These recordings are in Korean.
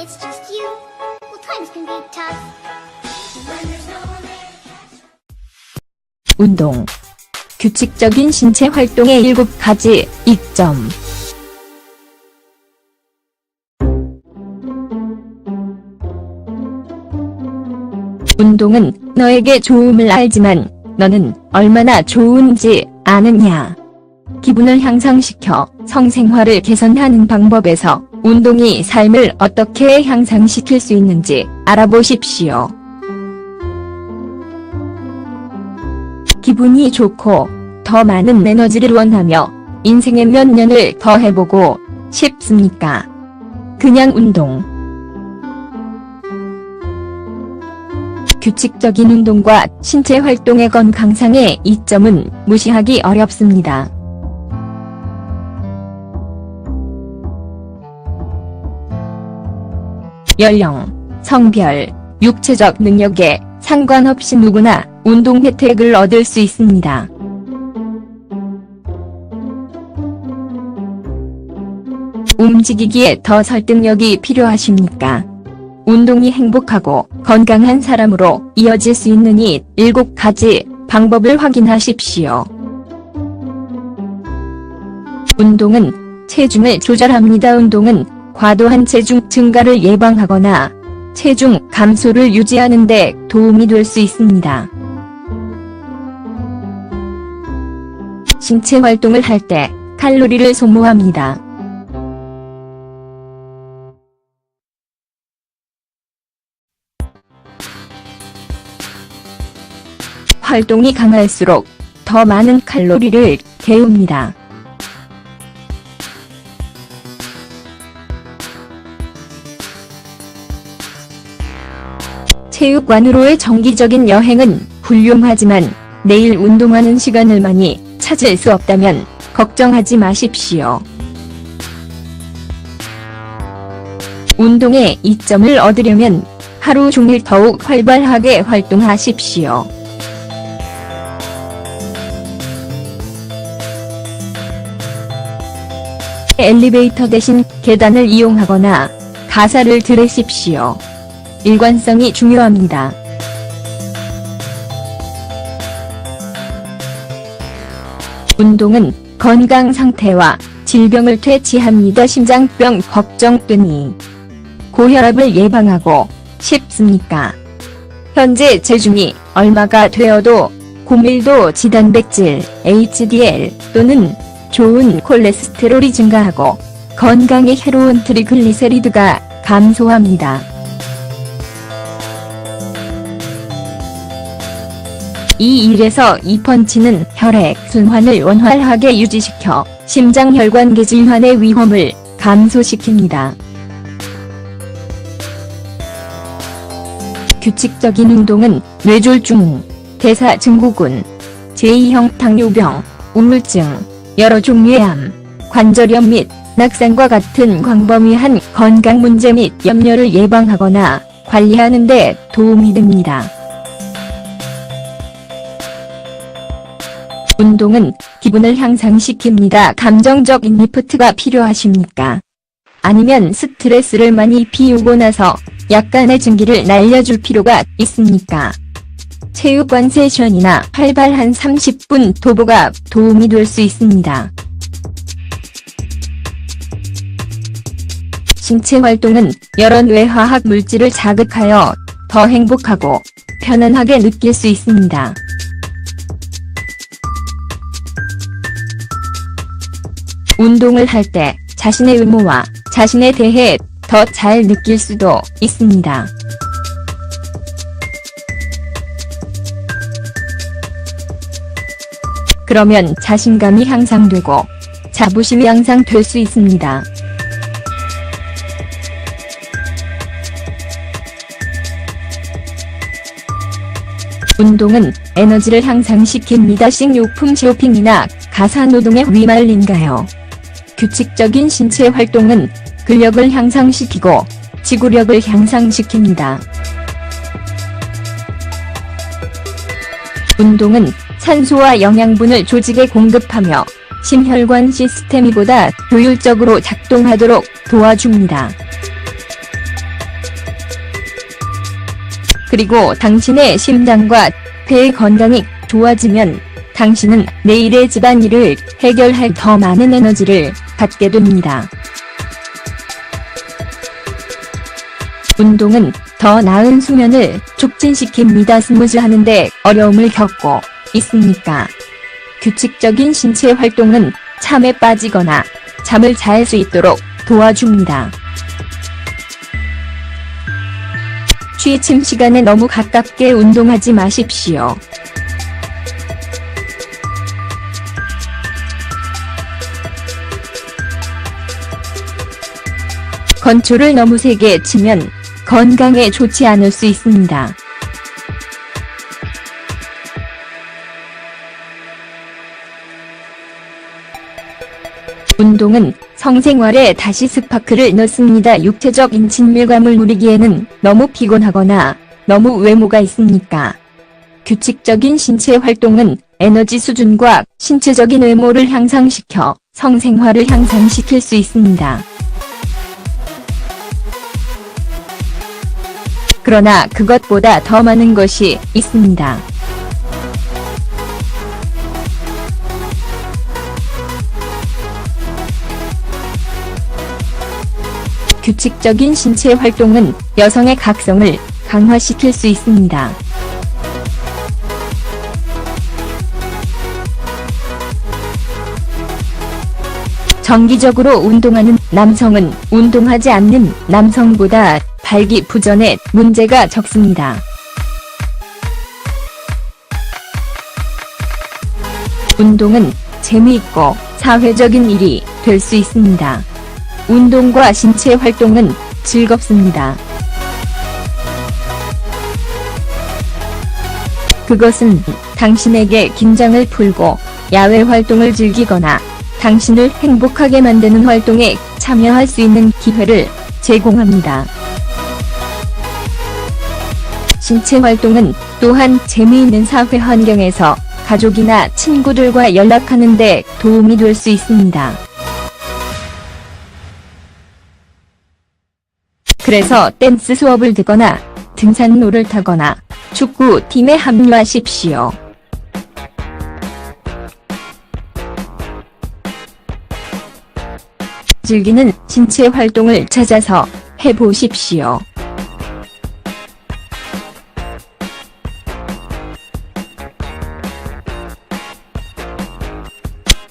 it's just you, well, times can be tough. When there's no one there 운동. 규칙적인 신체 활동의 7가지 이점. 운동은 너에게 좋음을 알지만 너는 얼마나 좋은지 아느냐. 기분을 향상시켜 성생활을 개선하는 방법에서 운동이 삶을 어떻게 향상시킬 수 있는지 알아보십시오. 기분이 좋고 더 많은 에너지를 원하며 인생의 몇 년을 더 해보고 싶습니까? 그냥 운동. 규칙적인 운동과 신체 활동의 건강상의 이점은 무시하기 어렵습니다. 연령, 성별, 육체적 능력에 상관없이 누구나 운동 혜택을 얻을 수 있습니다. 움직이기에 더 설득력이 필요하십니까? 운동이 행복하고 건강한 사람으로 이어질 수 있는 이 7가지 방법을 확인하십시오. 운동은 체중을 조절합니다. 운동은 과도한 체중 증가를 예방하거나 체중 감소를 유지하는 데 도움이 될 수 있습니다. 신체 활동을 할 때 칼로리를 소모합니다. 활동이 강할수록 더 많은 칼로리를 태웁니다. 체육관으로의 정기적인 여행은 훌륭하지만 내일 운동하는 시간을 많이 찾을 수 없다면 걱정하지 마십시오. 운동의 이점을 얻으려면 하루 종일 더욱 활발하게 활동하십시오. 엘리베이터 대신 계단을 이용하거나 가사를 들으십시오. 일관성이 중요합니다. 운동은 건강 상태와 질병을 퇴치합니다. 심장병 걱정되니 고혈압을 예방하고 싶습니까? 현재 체중이 얼마가 되어도 고밀도 지단백질 HDL 또는 좋은 콜레스테롤이 증가하고 건강에 해로운 트리글리세리드가 감소합니다. 이 1에서 2펀치는 혈액 순환을 원활하게 유지시켜 심장혈관계 질환의 위험을 감소시킵니다. 규칙적인 운동은 뇌졸중, 대사증후군, 제2형 당뇨병, 우울증, 여러 종류의 암, 관절염 및 낙상과 같은 광범위한 건강 문제 및 염려를 예방하거나 관리하는 데 도움이 됩니다. 운동은 기분을 향상시킵니다. 감정적인 리프트가 필요하십니까? 아니면 스트레스를 많이 피우고 나서 약간의 증기를 날려줄 필요가 있습니까? 체육관 세션이나 활발 한 30분 도보가 도움이 될 수 있습니다. 신체 활동은 여러 뇌화학 물질을 자극하여 더 행복하고 편안하게 느낄 수 있습니다. 운동을 할 때 자신의 의무와 자신에 대해 더 잘 느낄 수도 있습니다. 그러면 자신감이 향상되고 자부심이 향상될 수 있습니다. 운동은 에너지를 향상시킵니다. 식료품 쇼핑이나 가사노동에 위말린가요? 규칙적인 신체 활동은 근력을 향상시키고 지구력을 향상시킵니다. 운동은 산소와 영양분을 조직에 공급하며 심혈관 시스템이 보다 효율적으로 작동하도록 도와줍니다. 그리고 당신의 심장과 폐의 건강이 좋아지면 당신은 내일의 집안일을 해결할 더 많은 에너지를 갖게 됩니다. 운동은 더 나은 수면을 촉진시킵니다. 스무즈 하는데 어려움을 겪고 있습니까? 규칙적인 신체 활동은 잠에 빠지거나 잠을 잘 수 있도록 도와줍니다. 취침 시간에 너무 가깝게 운동하지 마십시오. 건초를 너무 세게 치면 건강에 좋지 않을 수 있습니다. 운동은 성생활에 다시 스파크를 넣습니다. 육체적 인 친밀감을 누리기에는 너무 피곤하거나 너무 외모가 있습니까? 규칙적인 신체 활동은 에너지 수준과 신체적인 외모를 향상시켜 성생활을 향상시킬 수 있습니다. 그러나 그것보다 더 많은 것이 있습니다. 규칙적인 신체 활동은 여성의 각성을 강화시킬 수 있습니다. 정기적으로 운동하는 남성은 운동하지 않는 남성보다 발기부전에 문제가 적습니다. 운동은 재미있고 사회적인 일이 될 수 있습니다. 운동과 신체 활동은 즐겁습니다. 그것은 당신에게 긴장을 풀고 야외 활동을 즐기거나 당신을 행복하게 만드는 활동에 참여할 수 있는 기회를 제공합니다. 신체 활동은 또한 재미있는 사회 환경에서 가족이나 친구들과 연락하는 데 도움이 될 수 있습니다. 그래서 댄스 수업을 듣거나 등산로를 타거나 축구 팀에 합류하십시오. 즐기는 신체 활동을 찾아서 해보십시오.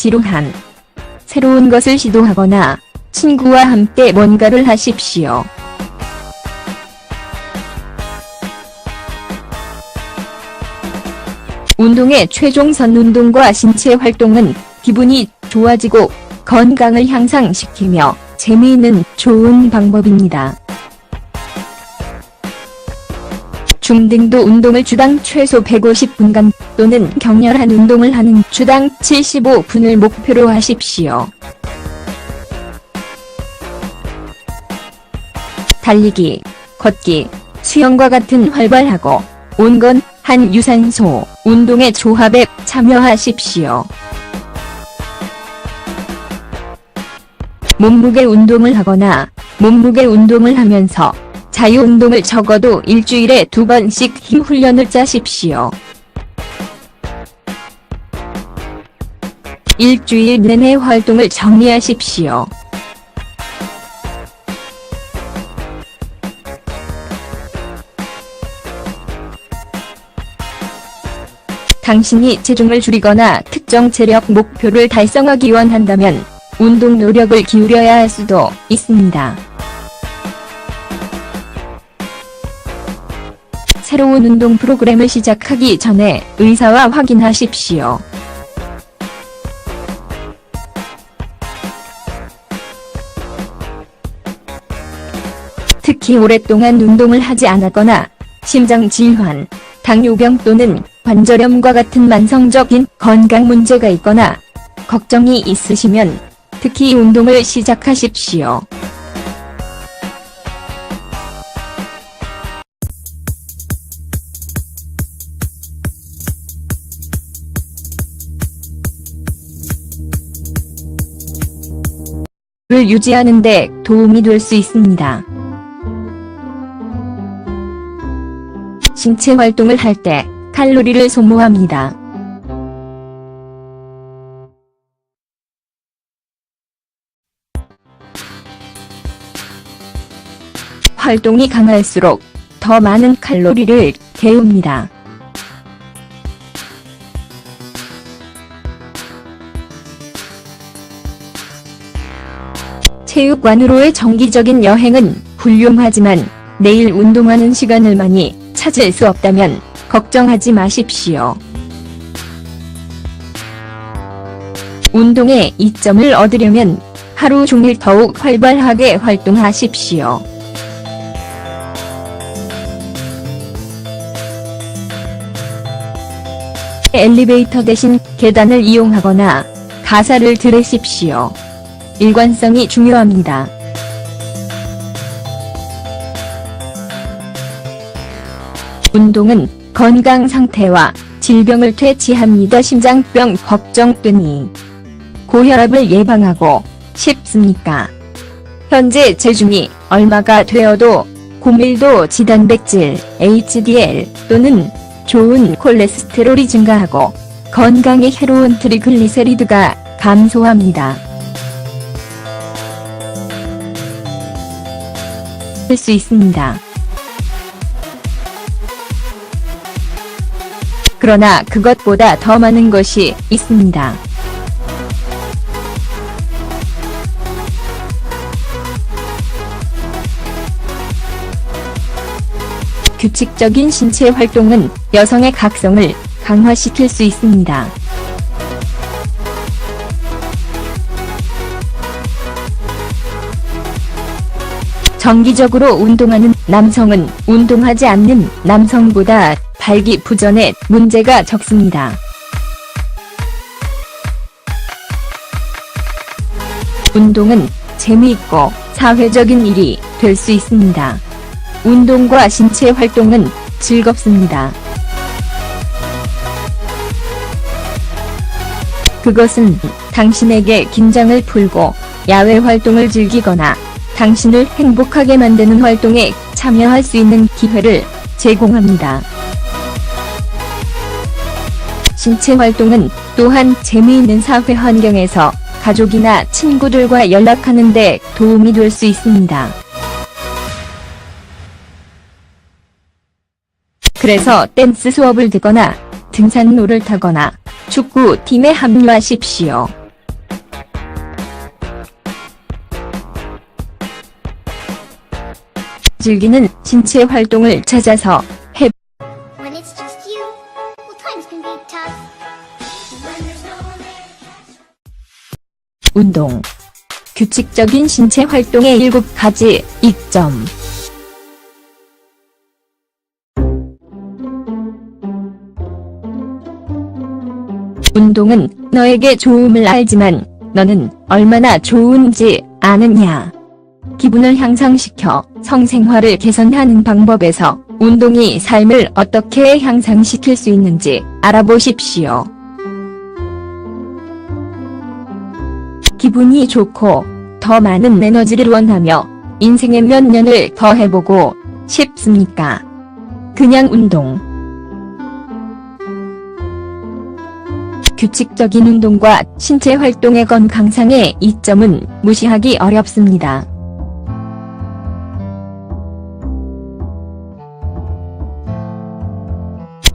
지루한 새로운 것을 시도하거나 친구와 함께 뭔가를 하십시오. 운동의 최종선 운동과 신체 활동은 기분이 좋아지고 건강을 향상시키며 재미있는 좋은 방법입니다. 중등도 운동을 주당 최소 150분간 또는 격렬한 운동을 하는 주당 75분을 목표로 하십시오. 달리기, 걷기, 수영과 같은 활발하고 온건 한 유산소 운동의 조합에 참여하십시오. 몸무게 운동을 하거나 몸무게 운동을 하면서 자유운동을 적어도 일주일에 두 번씩 힘 훈련을 짜십시오. 일주일 내내 활동을 정리하십시오. 당신이 체중을 줄이거나 특정 체력 목표를 달성하기 원한다면 운동 노력을 기울여야 할 수도 있습니다. 새로운 운동 프로그램을 시작하기 전에 의사와 확인하십시오. 특히 오랫동안 운동을 하지 않았거나 심장 질환, 당뇨병 또는 관절염과 같은 만성적인 건강 문제가 있거나 걱정이 있으시면 특히 운동을 시작하십시오. 를 유지하는 데 도움이 될 수 있습니다. 신체 활동을 할 때 칼로리를 소모합니다. 활동이 강할수록 더 많은 칼로리를 개웁니다. 체육관으로의 정기적인 여행은 훌륭하지만 내일 운동하는 시간을 많이 찾을 수 없다면 걱정하지 마십시오. 운동의 이점을 얻으려면 하루 종일 더욱 활발하게 활동하십시오. 엘리베이터 대신 계단을 이용하거나 가사를 들으십시오. 일관성이 중요합니다. 운동은 건강 상태와 질병을 퇴치합니다. 심장병 걱정되니 고혈압을 예방하고 싶습니까? 현재 체중이 얼마가 되어도 고밀도 지단백질 HDL 또는 좋은 콜레스테롤이 증가하고 건강에 해로운 트리글리세리드가 감소합니다. 할수 있습니다. 그러나 그것보다 더 많은 것이 있습니다. 규칙적인 신체 활동은 여성의 각성을 강화시킬 수 있습니다. 정기적으로 운동하는 남성은 운동하지 않는 남성보다 발기부전에 문제가 적습니다. 운동은 재미있고 사회적인 일이 될 수 있습니다. 운동과 신체 활동은 즐겁습니다. 그것은 당신에게 긴장을 풀고 야외 활동을 즐기거나 당신을 행복하게 만드는 활동에 참여할 수 있는 기회를 제공합니다. 신체 활동은 또한 재미있는 사회 환경에서 가족이나 친구들과 연락하는 데 도움이 될 수 있습니다. 그래서 댄스 수업을 듣거나 등산로를 타거나 축구 팀에 합류하십시오. 즐기는 신체 활동을 찾아서 해. 운동. 규칙적인 신체 활동의 7가지 이점. 운동은 너에게 좋음을 알지만 너는 얼마나 좋은지 아느냐. 기분을 향상시켜 성생활을 개선하는 방법에서 운동이 삶을 어떻게 향상시킬 수 있는지 알아보십시오. 기분이 좋고 더 많은 에너지를 원하며 인생의 몇 년을 더 해보고 싶습니까? 그냥 운동. 규칙적인 운동과 신체 활동의 건강상의 이점은 무시하기 어렵습니다.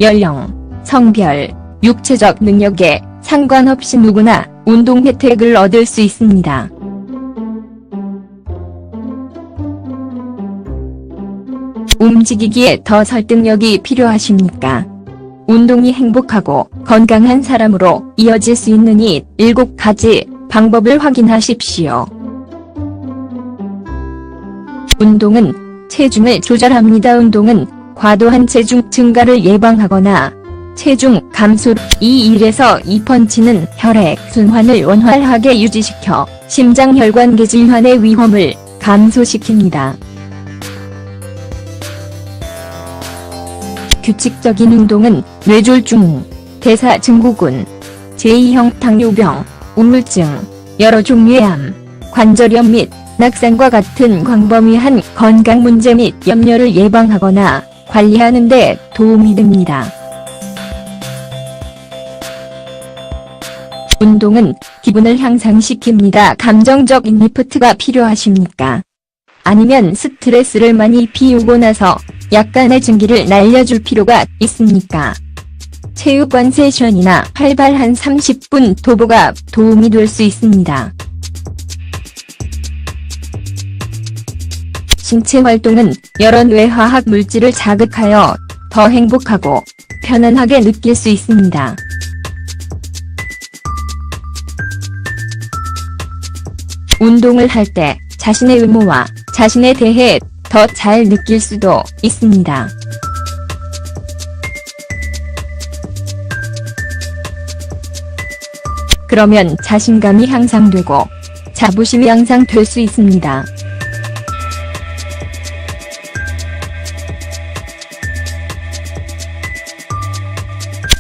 연령, 성별, 육체적 능력에 상관없이 누구나 운동 혜택을 얻을 수 있습니다. 움직이기에 더 설득력이 필요하십니까? 운동이 행복하고 건강한 사람으로 이어질 수 있는 이 7가지 방법을 확인하십시오. 운동은 체중을 조절합니다. 운동은 과도한 체중 증가를 예방하거나 체중 감소 이 1에서 2펀치는 혈액 순환을 원활하게 유지시켜 심장혈관계 질환의 위험을 감소시킵니다. 규칙적인 운동은 뇌졸중, 대사증후군, 제2형 당뇨병, 우물증, 여러 종류의 암, 관절염 및 낙상과 같은 광범위한 건강 문제 및 염려를 예방하거나 관리하는 데 도움이 됩니다. 운동은 기분을 향상시킵니다. 감정적인 리프트가 필요하십니까? 아니면 스트레스를 많이 피우고 나서 약간의 증기를 날려줄 필요가 있습니까? 체육관 세션이나 활발한 30분 도보가 도움이 될 수 있습니다. 신체 활동은 여러 뇌화학 물질을 자극하여 더 행복하고 편안하게 느낄 수 있습니다. 운동을 할 때 자신의 의무와 자신에 대해 더 잘 느낄 수도 있습니다. 그러면 자신감이 향상되고 자부심이 향상될 수 있습니다.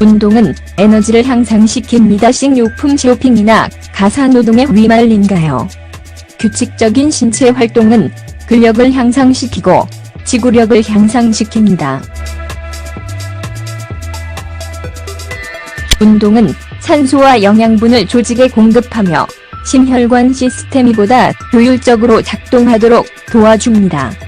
운동은 에너지를 향상시킵니다. 식료품 쇼핑이나 가사노동에 위말린가요? 규칙적인 신체 활동은 근력을 향상시키고 지구력을 향상시킵니다. 운동은 산소와 영양분을 조직에 공급하며 심혈관 시스템이 보다 효율적으로 작동하도록 도와줍니다.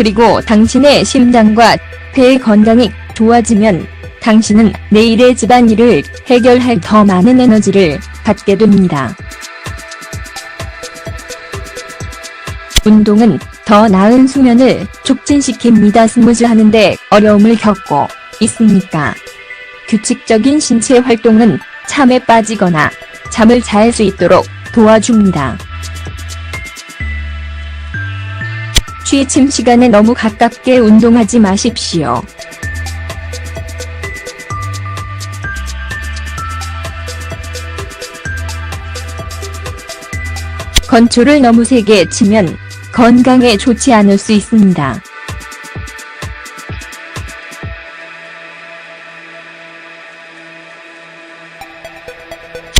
그리고 당신의 심장과 폐의 건강이 좋아지면 당신은 내일의 집안일을 해결할 더 많은 에너지를 갖게 됩니다. 운동은 더 나은 수면을 촉진시킵니다. 스무즈 하는데 어려움을 겪고 있습니까? 규칙적인 신체 활동은 잠에 빠지거나 잠을 잘 수 있도록 도와줍니다. 취침 시간에 너무 가깝게 운동하지 마십시오. 건초를 너무 세게 치면 건강에 좋지 않을 수 있습니다.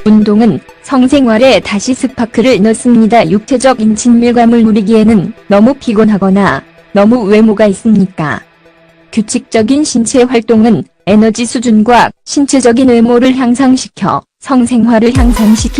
운동은 성생활에 다시 스파크를 넣습니다. 육체적 인 친밀감을 누리기에는 너무 피곤하거나 너무 외모가 있습니까? 규칙적인 신체 활동은 에너지 수준과 신체적인 외모를 향상시켜 성생활을 향상시키